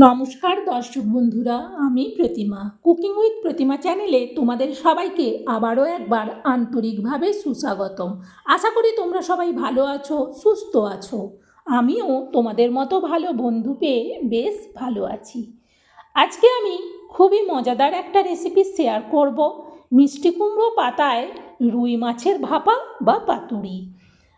নমস্কার দর্শক বন্ধুরা, আমি প্রতিমা। কুকিং উইথ প্রতিমা চ্যানেলে তোমাদের সবাইকে আবারও একবার আন্তরিকভাবে সুস্বাগতম। আশা করি তোমরা সবাই ভালো আছো, সুস্থ আছো। আমিও তোমাদের মতো ভালো বন্ধু পেয়ে বেশ ভালো আছি। আজকে আমি খুবই মজাদার একটা রেসিপি শেয়ার করব। মিষ্টি কুমড়ো পাতায় রুই মাছের ভাপা বা পাতুরি।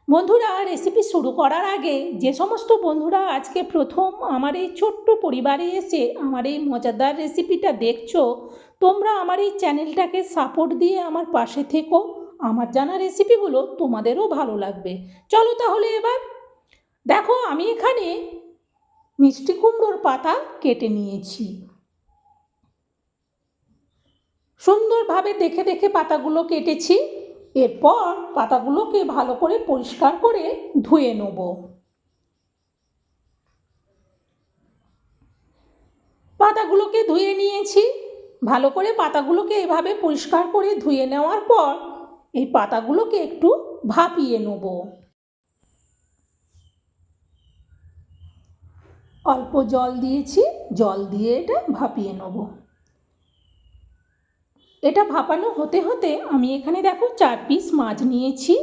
বন্ধুরা রেসিপি শুরু করার আগে যে সমস্ত বন্ধুরা আজকে প্রথম আমার এই ছোট্ট পরিবারে এসে আমার এই মজাদার রেসিপিটা দেখছ, তোমরা আমার এই চ্যানেলটাকে সাপোর্ট দিয়ে আমার পাশে থেকো। আমার জানা রেসিপিগুলো তোমাদেরও ভালো লাগবে। চলো তাহলে এবার, দেখো আমি এখানে মিষ্টি কুমড়োর পাতা কেটে নিয়েছি। সুন্দরভাবে দেখে দেখে পাতাগুলো কেটেছি। এরপর পাতাগুলোকে ভালো করে পরিষ্কার করে ধুয়ে নেব। পাতাগুলোকে ধুয়ে নিয়েছি। ভালো করে পাতাগুলোকে এভাবে পরিষ্কার করে ধুয়ে নেওয়ার পর এই পাতাগুলোকে একটু ভাপিয়ে নেব। অল্প জল দিয়েছি, জল দিয়ে এটা ভাপিয়ে নেব। এটা ভাপানো হতে হতে আমি এখানে দেখো চার পিস মাছ নিয়েছি।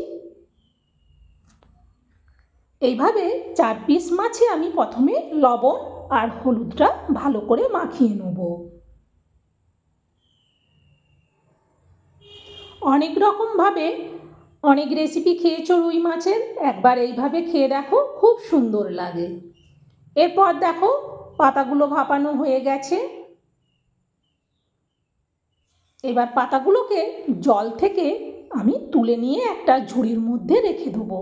এইভাবে চার পিস মাছে আমি প্রথমে লবণ আর হলুদটা ভালো করে মাখিয়ে নেব। অনেক রকমভাবে অনেক রেসিপি খেয়েছো রুই মাছের, একবার এইভাবে খেয়ে দেখো খুব সুন্দর লাগে। এরপর দেখো পাতাগুলো ভাপানো হয়ে গেছে। এবার পাতাগুলোকে জল থেকে আমি তুলে নিয়ে একটা ঝুড়ির মধ্যে রেখে দেবো।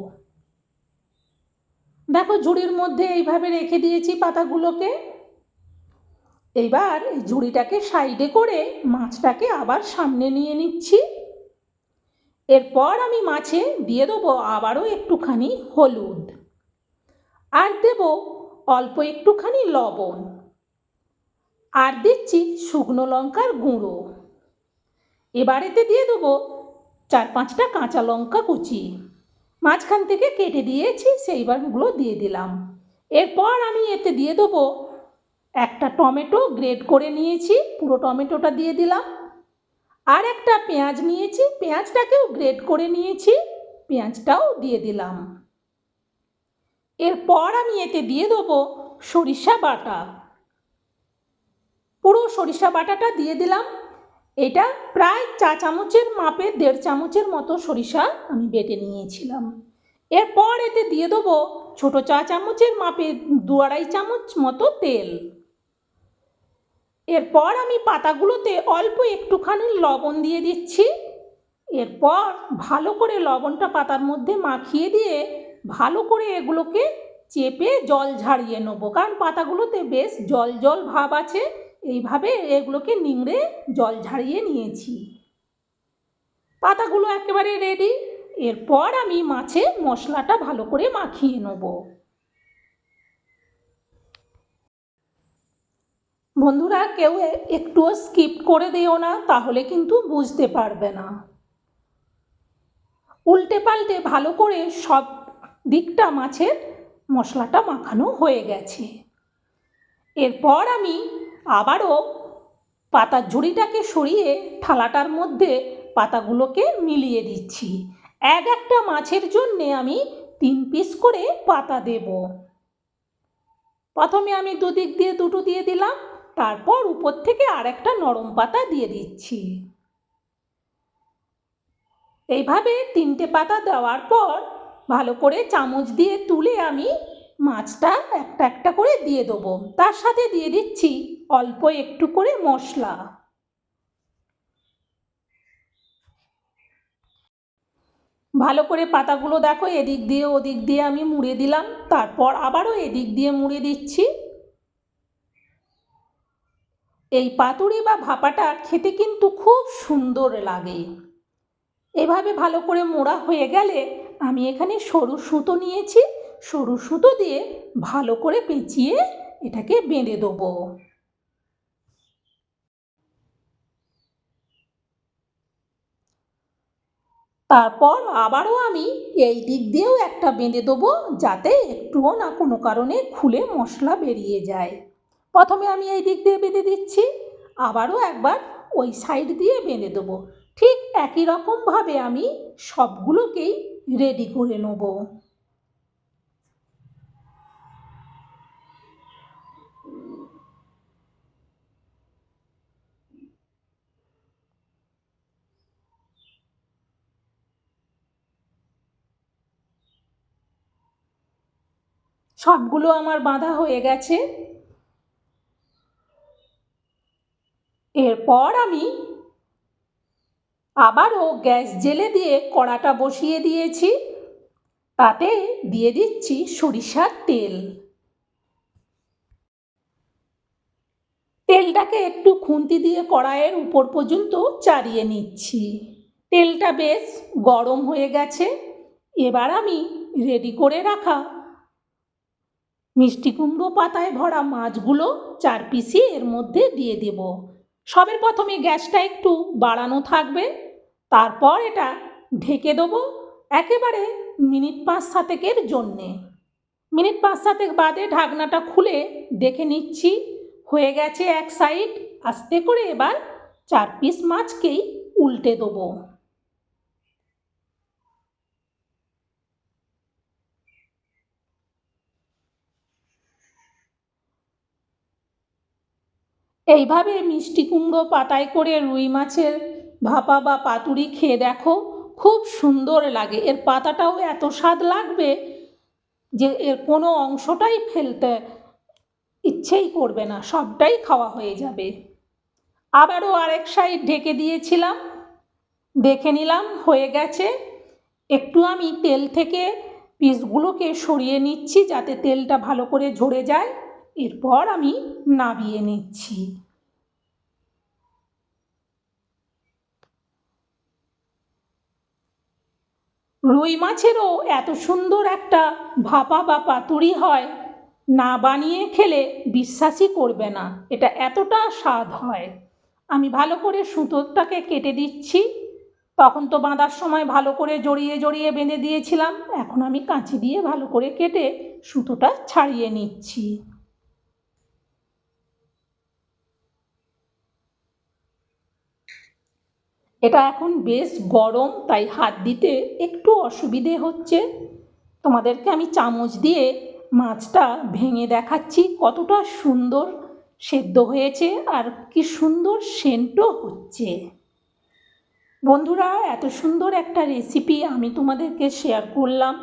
দেখো ঝুড়ির মধ্যে এইভাবে রেখে দিয়েছি পাতাগুলোকে। এবার এই ঝুড়িটাকে সাইডে করে মাছটাকে আবার সামনে নিয়ে নিচ্ছি। এরপর আমি মাছে দিয়ে দেবো আবারও একটুখানি হলুদ। আর দেব অল্প একটুখানি লবণ। আর দিচ্ছি শুকনো লঙ্কার গুঁড়ো। এবারেতে দিয়ে দেবো চার পাঁচটা কাঁচা লঙ্কা কুচি। মাঝখান থেকে কেটে দিয়েছি সেইবারগুলো দিয়ে দিলাম। এরপর আমি এতে দিয়ে দেবো একটা টমেটো গ্রেড করে নিয়েছি, পুরো টমেটোটা দিয়ে দিলাম। আর একটা পেঁয়াজ নিয়েছি, পেঁয়াজটাকেও গ্রেড করে নিয়েছি, পেঁয়াজটাও দিয়ে দিলাম। এরপর আমি এতে দিয়ে দেবো সরিষা বাটা। পুরো সরিষা বাটাটা দিয়ে দিলাম। এটা প্রায় চা চামচের মাপে দেড় চামচের মতো সরিষা আমি বেটে নিয়েছিলাম। এরপর এতে দিয়ে দেবো ছোটো চা চামচের মাপে দু আড়াই চামচ মতো তেল। এরপর আমি পাতাগুলোতে অল্প একটুখানি লবণ দিয়ে দিচ্ছি। এরপর ভালো করে লবণটা পাতার মধ্যে মাখিয়ে দিয়ে ভালো করে এগুলোকে চেপে জল ঝাড়িয়ে নেব। কারণ পাতাগুলোতে বেশ জল জল ভাব আছে। এইভাবে এগুলোকে নিংড়ে জল ঝাড়িয়ে নিয়েছি। পাতাগুলো একেবারে রেডি এরপর আমি মাছে মশলাটা ভালো করে মাখিয়ে নেব। বন্ধুরা, কেউ একটুও স্কিপ করে দিও না, তাহলে কিন্তু বুঝতে পারবে না। উল্টে পাল্টে ভালো করে সব দিকটা মাছের মশলাটা মাখানো হয়ে গেছে। এরপর আমি আবারও পাতার ঝুড়িটাকে সরিয়ে থালাটার মধ্যে পাতাগুলোকে মিলিয়ে দিচ্ছি। এক একটা মাছের জন্যে আমি তিন পিস করে পাতা দেব। প্রথমে আমি দুদিক দিয়ে দুটো দিয়ে দিলাম, তারপর উপর থেকে আরেকটা নরম পাতা দিয়ে দিচ্ছি। এইভাবে তিনটে পাতা দেওয়ার পর ভালো করে চামচ দিয়ে তুলে আমি মাছটা একটা একটা করে দিয়ে দেবো। তার সাথে দিয়ে দিচ্ছি অল্প একটু করে মশলা। ভালো করে পাতাগুলো দেখো, এদিক দিয়ে ওদিক দিয়ে আমি মুড়ে দিলাম। তারপর আবারও এদিক দিয়ে মুড়ে দিচ্ছি। এই পাতুরি বা ভাপাটা খেতে কিন্তু খুব সুন্দর লাগে। এভাবে ভালো করে মোড়া হয়ে গেলে আমি এখানে সরু সুতো নিয়েছি। সরু সুতো দিয়ে ভালো করে পেঁচিয়ে এটাকে বেঁধে দেবো। তারপর আবারও আমি এই দিক দিয়েও একটা বেঁধে দেবো যাতে একটুও না কোনো কারণে খুলে মশলা বেরিয়ে যায়। প্রথমে আমি এই দিক দিয়ে বেঁধে দিচ্ছি, আবারও একবার ওই সাইড দিয়ে বেঁধে দেবো। ঠিক একই রকমভাবে আমি সবগুলোকেই রেডি করে নেব। সবগুলো আমার বাঁধা হয়ে গেছে। এরপর আমি আবারও গ্যাস জেলে দিয়ে কড়াটা বসিয়ে দিয়েছি। তাতে দিয়ে দিচ্ছি সরিষার তেল। তেলটাকে একটু খুন্তি দিয়ে কড়াইয়ের উপর পর্যন্ত চারিয়ে নিচ্ছি। তেলটা বেশ গরম হয়ে গেছে। এবার আমি রেডি করে রাখা মিষ্টি কুমড়ো পাতায় ভরা মাছগুলো চার পিসি এর মধ্যে দিয়ে দেব। সবের প্রথমে গ্যাসটা একটু বাড়ানো থাকবে, তারপর এটা ঢেকে দেবো একেবারে মিনিট পাঁচ সাতেকের জন্যে। মিনিট পাঁচ সাতেক বাদে ঢাকনাটা খুলে দেখে নিচ্ছি, হয়ে গেছে এক সাইড। আস্তে করে এবার চার পিস মাছকেই উল্টে দেবো। এইভাবে মিষ্টি কুমড়ো পাতায় করে রুই মাছের ভাপা বা পাতুরি খেয়ে দেখো, খুব সুন্দর লাগে। এর পাতাটাও এত স্বাদ লাগবে যে এর কোনো অংশটাই ফেলতে ইচ্ছেই করবে না, সবটাই খাওয়া হয়ে যাবে। আবারও আরেক সাইড ঢেকে দিয়েছিলাম, দেখে নিলাম, হয়ে গেছে। একটু আমি তেল থেকে পিসগুলোকে সরিয়ে নিচ্ছি যাতে তেলটা ভালো করে ঝরে যায়। এরপর আমি নাবিয়ে নিচ্ছি। রুই মাছেরও এত সুন্দর একটা ভাপা বা পাতুরি হয়, না বানিয়ে খেলে বিশ্বাসই করবে না। এটা এতটা স্বাদ হয়। আমি ভালো করে সুতোটাকে কেটে দিচ্ছি। তখন তো বাঁধার সময় ভালো করে জড়িয়ে জড়িয়ে বেঁধে দিয়েছিলাম। এখন আমি কাঁচি দিয়ে ভালো করে কেটে সুতোটা ছাড়িয়ে নিচ্ছি। এটা এখন বেশ গরম, তাই হাত দিতে একটু অসুবিধে হচ্ছে। তোমাদেরকে আমি চামচ দিয়ে মাছটা ভেঙে দেখাচ্ছি, কতটা সুন্দর সেদ্ধ হয়েছে আর কি সুন্দর সেন্টও হচ্ছে। বন্ধুরা, এত সুন্দর একটা রেসিপি আমি তোমাদেরকে শেয়ার করলাম।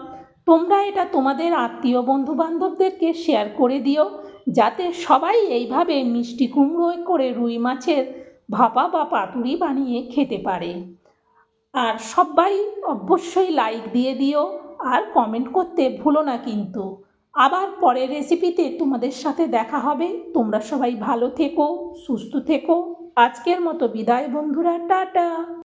তোমরা এটা তোমাদের আত্মীয় বন্ধু বান্ধবদেরকে শেয়ার করে দিও, যাতে সবাই এইভাবে মিষ্টি কুমড়ো করে রুই মাছের ভাপা বা পাতুরি বানিয়ে খেতে পারে। আর সবাই অবশ্যই লাইক দিয়ে দিও আর কমেন্ট করতে ভুলো না কিন্তু। আবার পরের রেসিপিতে তোমাদের সাথে দেখা হবে। তোমরা সবাই ভালো থেকো, সুস্থ থেকো। আজকের মতো বিদায় বন্ধুরা, টাটা!